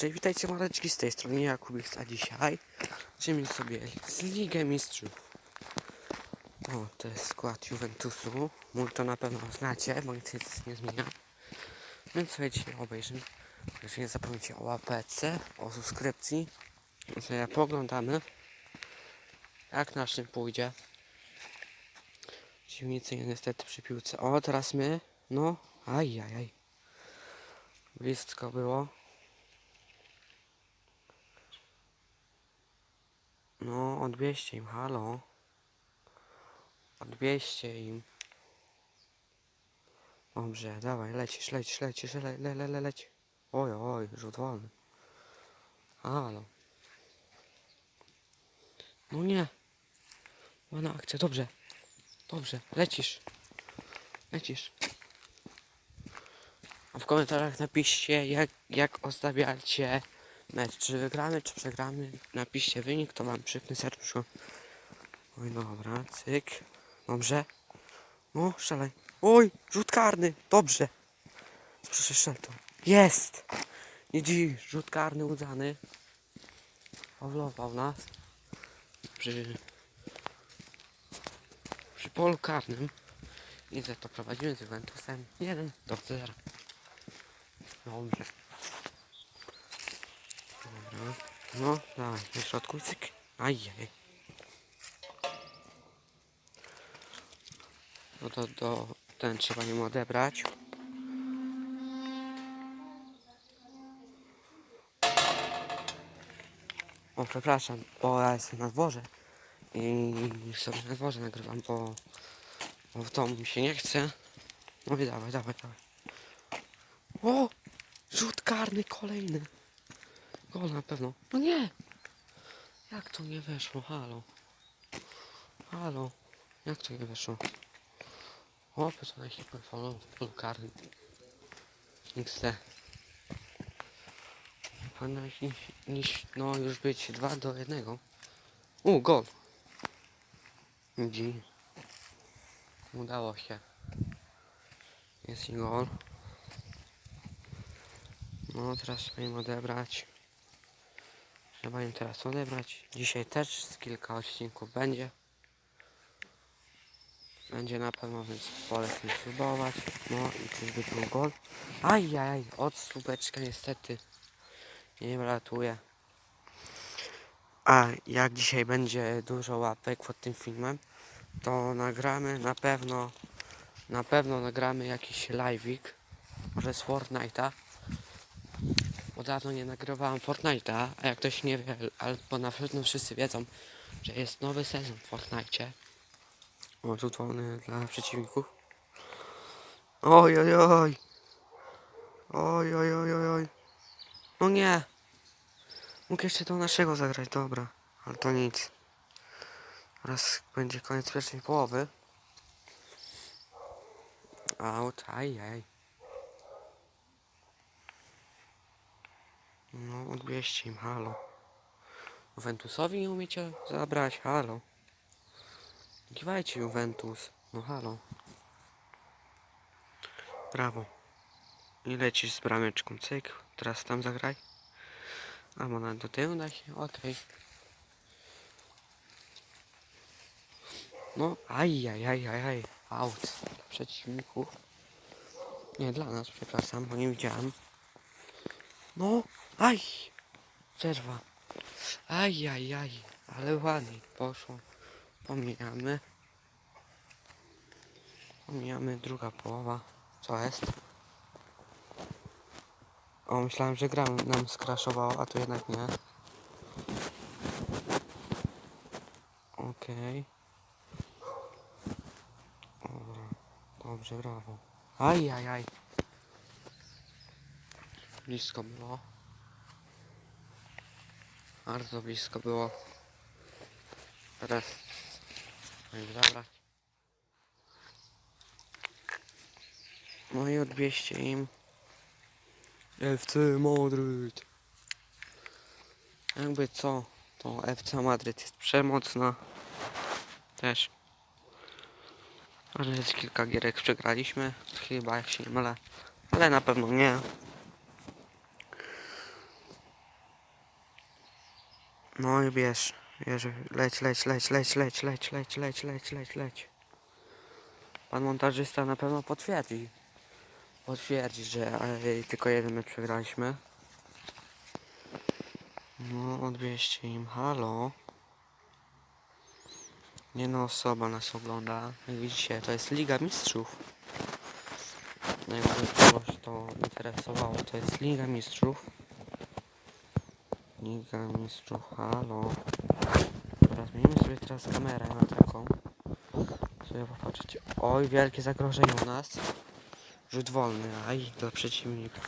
cześć, witajcie maleczki z tej strony Jakubik, a dzisiaj będziemy sobie z Ligę Mistrzów. O, to jest skład Juventusu, mój to na pewno znacie, bo nic nie zmienia. Więc sobie dzisiaj obejrzymy. Także nie zapomnijcie o łapeczce, o subskrypcji. No sobie poglądamy, jak naszym pójdzie. Dziwnicy niestety przy piłce. O, teraz my, no, aj, aj, aj. Blisko było. No, odbieźcie im, halo. Odbieźcie im. Dobrze, dawaj, lecisz, lecisz, lecisz, le, le, le, le, leć. Oj, oj, rzut wolny. Halo. No nie. Ładna akcja, dobrze. Dobrze, lecisz. Lecisz. A w komentarzach napiszcie, jak, jak ostatwiacie mecz. Czy wygramy, czy przegramy. Napiszcie wynik, to wam przyknę serduszko. Oj, dobra, cyk. Dobrze. No, strzelaj. Oj, rzut karny. Dobrze. Proszę, strzel to. Jest! Nie dziś, rzut karny udany. Pawlował nas. Przy, przy polu karnym. I za to prowadzimy z Juventusem 1 do 0. Dobrze. Dobra. No, dawaj, na środku, cyk. Ajaj. No to do, ten trzeba nim odebrać. O, przepraszam, bo ja jestem na dworze. I sobie na dworze nagrywam, bo, bo w domu mi się nie chce. No i dawaj, dawaj, dawaj. O! Rzut karny kolejny. Gol na pewno. No nie! Jak to nie weszło? Halo. Halo. Jak to nie weszło? O, to na hiperfolu w polu karnym. Powinno iść, iść, no już być 2 do 1. U, gol. Dzi. Udało się. Jest i gol. No teraz trzeba im odebrać. Trzeba im teraz odebrać. Dzisiaj też z kilka odcinków będzie. Będzie na pewno, więc polecam spróbować. No i czyżby był gol. Ajajaj, od słupeczka niestety nie ratuje. A jak dzisiaj będzie dużo łapek pod tym filmem, to nagramy na pewno, na pewno nagramy jakiś live'ik, może z Fortnite'a. Bo dawno nie nagrywałem Fortnite'a, a jak ktoś nie wie, albo na pewno wszyscy wiedzą, że jest nowy sezon w Fortnite'cie. O, rzut wolny dla przeciwników. Oj, oj, oj. Oj, oj, oj, oj, oj. No nie. Mógł jeszcze do naszego zagrać, dobra. Ale to nic. Teraz będzie koniec pierwszej połowy. Out, ajaj. No, odbierzcie im, halo. Juventusowi nie umiecie zabrać, halo. Kiwajcie Juventus. No halo. Brawo. I lecisz z brameczką, cyk. Teraz tam zagraj. Albo nawet do tyłu da się, okej. No, aj, aj, aj, aj, aj. Out. Dla przeciwników. Nie, dla nas, przepraszam, bo nie widziałem. No, aj. Przerwa. Aj, aj, aj. Ale ładnie poszło. Pomijamy. Pomijamy druga połowa. Co jest? O, myślałem, że gra nam skraszowało, a tu jednak nie. Okej. Dobra. Dobrze, brawo. Aj, aj, aj. Blisko było. Bardzo blisko było. Teraz Możemy zabrać. No i odbieźcie im. FC Madryt. Jakby co, to FC Madryt jest przemocna. Też. Ale jest kilka gierek przegraliśmy. Chyba jak się nie mylę. Ale na pewno nie. No i bierz, bierz, leć, leć, leć, leć, leć, leć, leć, leć, leć, leć, leć. Pan montażysta na pewno potwierdzi. Potwierdzi, że e, tylko jeden mecz przegraliśmy. No, odwieźcie im, halo. Jedna osoba nas ogląda. Jak widzicie, to jest Liga Mistrzów. No Jakby kogoś to interesowało, to jest Liga Mistrzów. Liga Mistrzów, halo. Dobra, zmienimy sobie teraz kamerę na taką. Sobie popatrzeć. Oj, wielkie zagrożenie u nas. Rzut wolny, aj, dla przeciwnika.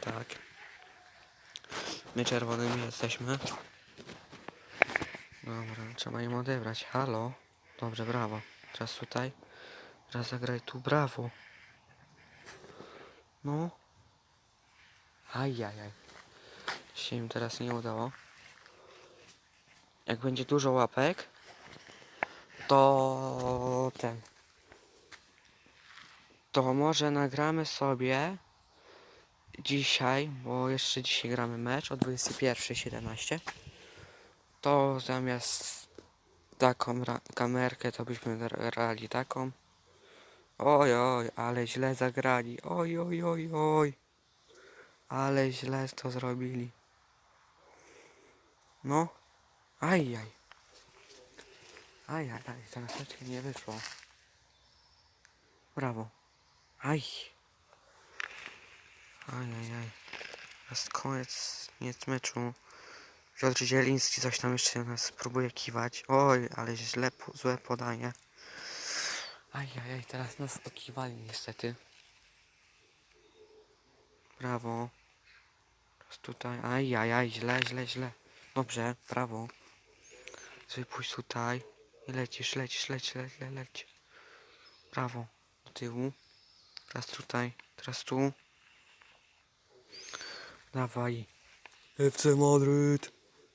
Tak. My czerwonymi jesteśmy. Dobra, trzeba im odebrać. Halo. Dobrze, brawo. Teraz tutaj. Teraz zagraj tu, brawo. No. Ajajaj. Się im teraz nie udało. Jak będzie dużo łapek, to ten. To może nagramy sobie dzisiaj, bo jeszcze dzisiaj gramy mecz o 21.17. To zamiast taką kamerkę, to byśmy gra- grali taką. Oj, oj, ale źle zagrali. Oj, oj, oj, oj. Ale źle to zrobili. No. Aj, aj. Aj. Ta nasteczka nie wyszło. Brawo. Aj. Aj, aj. Jest koniec, koniec meczu. Piotr Zieliński coś tam jeszcze nas próbuje kiwać. Oj, ale źle, złe podanie. Ajajaj, teraz nas okiwali niestety. Brawo. Teraz tutaj. Ajajaj, źle, źle, źle. Dobrze, brawo. Wypuść tutaj. I lecisz, lecisz, lecisz, lecisz, lecisz. Brawo. Do tyłu. Teraz tutaj. Teraz tu. Dawaj. FC Madryt.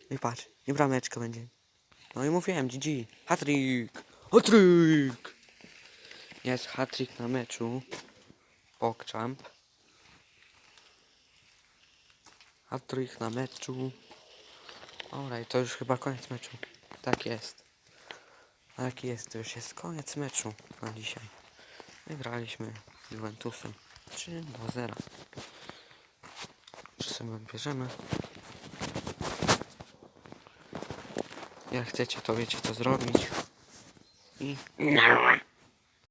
I patrz, i brameczka będzie. No i mówiłem, GG. Hatryk. Hatryk. Jest hatryk na meczu. Pogchamp. Hatryk na meczu. I to już chyba koniec meczu. Tak jest. Tak jest, to już jest koniec meczu na dzisiaj. Wygraliśmy z Juventusem 3 do 0. Czy sobie odbierzemy? Jak chcecie, to wiecie co zrobić. I...